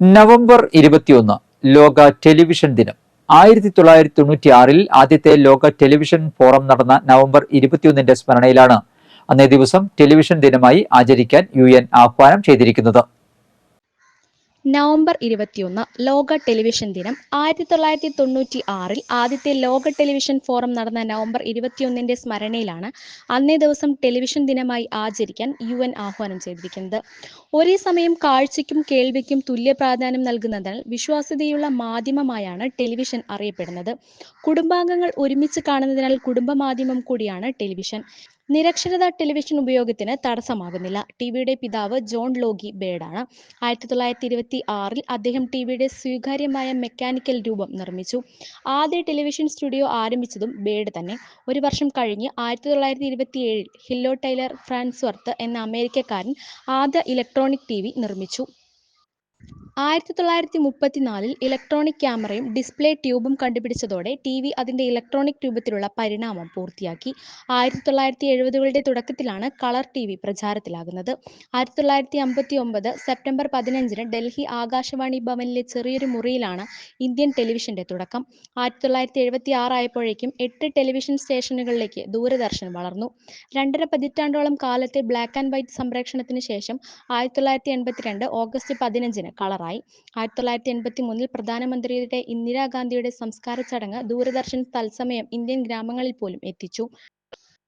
November ഇരുപത്തിയൊന്ന് ലോക television ദിനം. ആയിരത്തി തൊള്ളായിരത്തി തൊണ്ണൂറ്റി ആറിൽ ആദ്യത്തെ ലോക ടെലിവിഷൻ ഫോറം നടന്ന നവംബർ ഇരുപത്തിയൊന്നിന്റെ സ്മരണയിലാണ് അന്നേ ദിവസം ടെലിവിഷൻ ദിനമായി ആചരിക്കാൻ യു ആഹ്വാനം ചെയ്തിരിക്കുന്നത്. നവംബർ ഇരുപത്തിയൊന്ന് ലോക ടെലിവിഷൻ ദിനം. ആയിരത്തി തൊള്ളായിരത്തി തൊണ്ണൂറ്റി ആറിൽ ആദ്യത്തെ ലോക ടെലിവിഷൻ ഫോറം നടന്ന നവംബർ ഇരുപത്തിയൊന്നിന്റെ സ്മരണയിലാണ് അന്നേ ദിവസം ടെലിവിഷൻ ദിനമായി ആചരിക്കാൻ യു എൻ ആഹ്വാനം ചെയ്തിരിക്കുന്നത്. ഒരേ സമയം കാഴ്ചയ്ക്കും കേൾവിക്കും തുല്യ പ്രാധാന്യം നൽകുന്നതിനാൽ വിശ്വാസ്യതയുള്ള മാധ്യമമായാണ് ടെലിവിഷൻ അറിയപ്പെടുന്നത്. കുടുംബാംഗങ്ങൾ ഒരുമിച്ച് കാണുന്നതിനാൽ കുടുംബ മാധ്യമം കൂടിയാണ് ടെലിവിഷൻ. നിരക്ഷരത ടെലിവിഷൻ ഉപയോഗത്തിന് തടസ്സമാകുന്നില്ല. ടി വിയുടെ പിതാവ് ജോൺ ലോഗി ബേഡാണ്. ആയിരത്തി തൊള്ളായിരത്തി ഇരുപത്തി ആറിൽ അദ്ദേഹം ടി വിയുടെ സ്വീകാര്യമായ മെക്കാനിക്കൽ രൂപം നിർമ്മിച്ചു. ആദ്യ ടെലിവിഷൻ സ്റ്റുഡിയോ ആരംഭിച്ചതും ബേഡ് തന്നെ. ഒരു വർഷം കഴിഞ്ഞ് ആയിരത്തി തൊള്ളായിരത്തി ഇരുപത്തി ഏഴിൽ ഹില്ലോ ടൈലർ ഫ്രാൻസ്വർത്ത് എന്ന അമേരിക്കക്കാരൻ ആദ്യ ഇലക്ട്രോണിക് ടി നിർമ്മിച്ചു. ആയിരത്തി തൊള്ളായിരത്തി മുപ്പത്തിനാലിൽ ഇലക്ട്രോണിക് ക്യാമറയും ഡിസ്പ്ലേ ട്യൂബും കണ്ടുപിടിച്ചതോടെ ടി വി അതിന്റെ ഇലക്ട്രോണിക് രൂപത്തിലുള്ള പരിണാമം പൂർത്തിയാക്കി. ആയിരത്തി തൊള്ളായിരത്തി എഴുപതുകളുടെ തുടക്കത്തിലാണ് കളർ ടി വി പ്രചാരത്തിലാകുന്നത്. ആയിരത്തി തൊള്ളായിരത്തി അമ്പത്തി ഒമ്പത് സെപ്റ്റംബർ പതിനഞ്ചിന് ഡൽഹി ആകാശവാണി ഭവനിലെ ചെറിയൊരു മുറിയിലാണ് ഇന്ത്യൻ ടെലിവിഷന്റെ തുടക്കം. ആയിരത്തി തൊള്ളായിരത്തി എഴുപത്തി ആറായപ്പോഴേക്കും എട്ട് ടെലിവിഷൻ സ്റ്റേഷനുകളിലേക്ക് ദൂരദർശൻ വളർന്നു. രണ്ടര പതിറ്റാണ്ടോളം കാലത്തെ ബ്ലാക്ക് ആൻഡ് വൈറ്റ് സംപ്രേക്ഷണത്തിന് ശേഷം ആയിരത്തി തൊള്ളായിരത്തി എൺപത്തിരണ്ട് ഓഗസ്റ്റ് പതിനഞ്ചിന് കളറായി ആയിരത്തി തൊള്ളായിരത്തി എൺപത്തി മൂന്നിൽ പ്രധാനമന്ത്രിയുടെ ഇന്ദിരാഗാന്ധിയുടെ സംസ്കാര ചടങ്ങ് ദൂരദർശൻ തത്സമയം ഇന്ത്യൻ ഗ്രാമങ്ങളിൽ പോലും എത്തിച്ചു.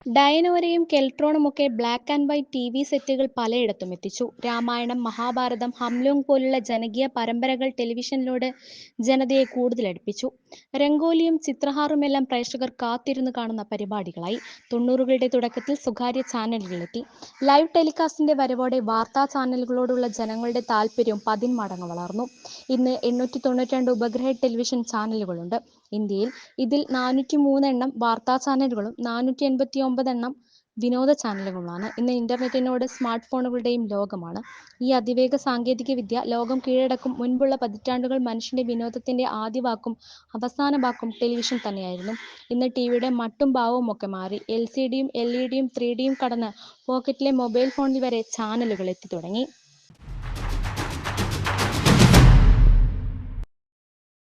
ഡയനോരയും കെൽട്രോണും ഒക്കെ black and white T V സെറ്റുകൾ പലയിടത്തും എത്തിച്ചു. രാമായണം മഹാഭാരതം ഹംലോങ് പോലുള്ള ജനകീയ പരമ്പരകൾ ടെലിവിഷനിലൂടെ ജനതയെ കൂടുതൽ അടുപ്പിച്ചു. രംഗോലിയും ചിത്രഹാറുമെല്ലാം പ്രേക്ഷകർ കാത്തിരുന്ന് കാണുന്ന പരിപാടികളായി. തൊണ്ണൂറുകളുടെ തുടക്കത്തിൽ സ്വകാര്യ ചാനലുകളിലെത്തി. ലൈവ് ടെലികാസ്റ്റിന്റെ വരവോടെ വാർത്താ ചാനലുകളോടുള്ള ജനങ്ങളുടെ താല്പര്യവും പതിന്മടങ്ങ് വളർന്നു. ഇന്ന് എണ്ണൂറ്റി തൊണ്ണൂറ്റി ഉപഗ്രഹ ടെലിവിഷൻ ചാനലുകളുണ്ട്. ഇന്ത്യയിൽ ഇതിൽ നാനൂറ്റി മൂന്നെണ്ണം വാർത്താ ചാനലുകളും നാനൂറ്റി എൺപത്തി ഒമ്പത് എണ്ണം വിനോദ ചാനലുകളാണ്. ഇന്ന് ഇന്റർനെറ്റിനോട് സ്മാർട്ട് ഫോണുകളുടെയും ലോകമാണ്. ഈ അതിവേഗ സാങ്കേതിക വിദ്യ ലോകം കീഴടക്കും മുൻപുള്ള പതിറ്റാണ്ടുകൾ മനുഷ്യന്റെ വിനോദത്തിന്റെ ആദ്യ വാക്കും അവസാന വാക്കും ടെലിവിഷൻ തന്നെയായിരുന്നു. ഇന്ന് ടിവിയുടെ മട്ടും ഭാവവും ഒക്കെ മാറി. എൽ സി ഡിയും എൽ ഇ ഡിയും ത്രീ ഡിയും കടന്ന് പോക്കറ്റിലെ മൊബൈൽ ഫോണിൽ വരെ ചാനലുകൾ എത്തി തുടങ്ങി.